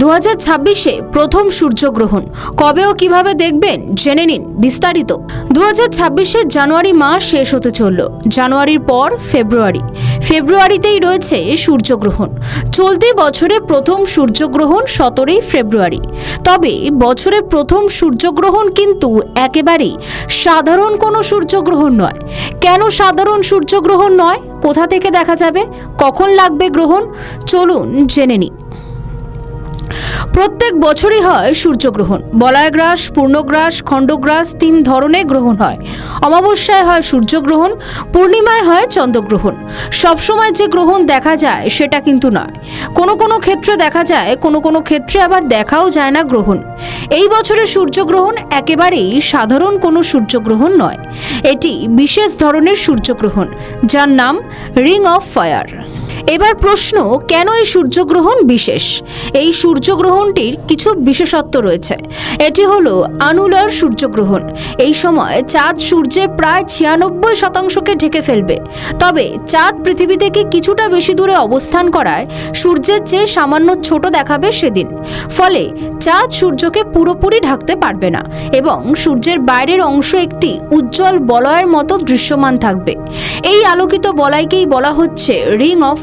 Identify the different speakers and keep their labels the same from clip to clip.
Speaker 1: দু ছাব্বিশে প্রথম সূর্যগ্রহণ। কবে ও কীভাবে দেখবেন জেনে নিন বিস্তারিত। দু হাজার ছাব্বিশের জানুয়ারি মাস শেষ হতে চলল। জানুয়ারির পর ফেব্রুয়ারি। ফেব্রুয়ারিতেই রয়েছে সূর্যগ্রহণ। চলতি বছরে প্রথম সূর্যগ্রহণ সতেরোই ফেব্রুয়ারি। তবে বছরের প্রথম সূর্যগ্রহণ কিন্তু একেবারেই সাধারণ কোনো সূর্যগ্রহণ নয়। কেন সাধারণ সূর্যগ্রহণ নয়? কোথা থেকে দেখা যাবে? কখন লাগবে গ্রহণ? চলুন জেনে নিই। প্রত্যেক বছরই হয় সূর্যগ্রহণ। বলয়গ্রাস, পূর্ণগ্রাস, খণ্ডগ্রাস তিন ধরনের গ্রহণ হয়। অমাবস্যায় হয় সূর্যগ্রহণ, পূর্ণিমায় হয় চন্দ্রগ্রহণ। সবসময় যে গ্রহণ দেখা যায় সেটা কিন্তু নয়। কোনো কোনো ক্ষেত্রে দেখা যায়, কোনো কোনো ক্ষেত্রে আবার দেখাও যায় না গ্রহণ। এই বছরের সূর্যগ্রহণ একেবারেই সাধারণ কোনো সূর্যগ্রহণ নয়। এটি বিশেষ ধরনের সূর্যগ্রহণ, যার নাম রিং অফ ফায়ার। এবার প্রশ্ন, কেন এই সূর্যগ্রহণ বিশেষ? এই সূর্যগ্রহণটির কিছু বিশেষত্ব রয়েছে। এটি হলো আনুলার সূর্যগ্রহণ। এই সময় চাঁদ সূর্যে প্রায় ছিয়ানব্বই শতাংশকে ঢেকে ফেলবে। তবে চাঁদ পৃথিবী থেকে কিছুটা বেশি দূরে অবস্থান করায় সূর্যের চেয়ে সামান্য ছোট দেখাবে সেদিন। ফলে চাঁদ সূর্যকে পুরোপুরি ঢাকতে পারবে না এবং সূর্যের বাইরের অংশ একটি উজ্জ্বল বলয়ের মতো দৃশ্যমান থাকবে। এই আলোকিত বলয়কেই বলা হচ্ছে রিং অফ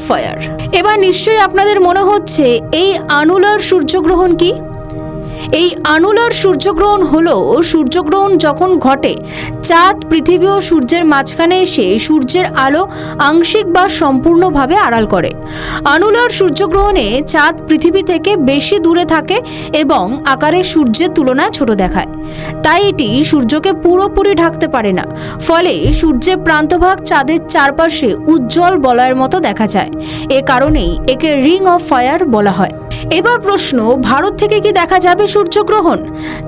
Speaker 1: এবার নিশ্চয়ই আপনাদের মনে হচ্ছে এই আনুলার সূর্যগ্রহণ কি? এই আনুলার সূর্যগ্রহণ হলো, সূর্যগ্রহণ যখন ঘটে, চাঁদ পৃথিবী ও সূর্যের মাঝখানে এসে সূর্যের আলো আংশিক বা সম্পূর্ণভাবে আড়াল করে। আনুলার সূর্যগ্রহণে চাঁদ পৃথিবী থেকে বেশি দূরে থাকে এবং আকারে সূর্যের তুলনায় ছোট দেখায়। তাই এটি সূর্যকে পুরোপুরি ঢাকতে পারে না। ফলে সূর্যের প্রান্তভাগ চাঁদের চারপাশে উজ্জ্বল বলয়ের মতো দেখা যায়। এ কারণেই একে রিং অফ ফায়ার বলা হয়। এবার প্রশ্ন, ভারত থেকে কি দেখা যাবে সূর্যগ্রহণ?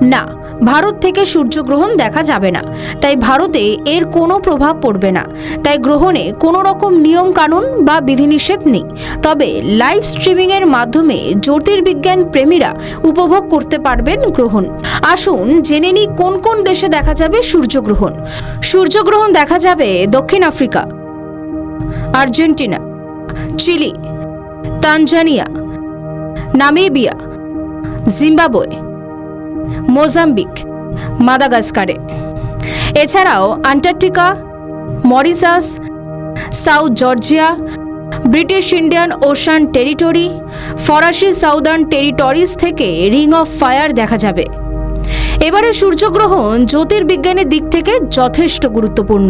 Speaker 1: না, ভারত থেকে সূর্যগ্রহণ দেখা যাবে না। তাই ভারতে এর কোনো প্রভাব পড়বে না। তাই গ্রহণে কোনো রকম নিয়ম কানুন বা বিধিনিষেধ নেই। তবে লাইভ স্ট্রিমিংয়ের মাধ্যমে জ্যোতির্বিজ্ঞান প্রেমীরা উপভোগ করতে পারবেন গ্রহণ। আসুন জেনে নিই কোন কোন দেশে দেখা যাবে সূর্যগ্রহণ। সূর্যগ্রহণ দেখা যাবে দক্ষিণ Africa, Argentina, Chile, Tanzania Namibia, Zimbabwe, Mozambique, মাদাগাস্কারে। এছাড়াও Antarctica Mauritius South Georgia, British Indian Ocean territory, ফরাসি সাউদার্ন টেরিটরিজ থেকে রিং অফ ফায়ার দেখা যাবে। এবারে সূর্যগ্রহণ জ্যোতির্বিজ্ঞানের দিক থেকে যথেষ্ট গুরুত্বপূর্ণ।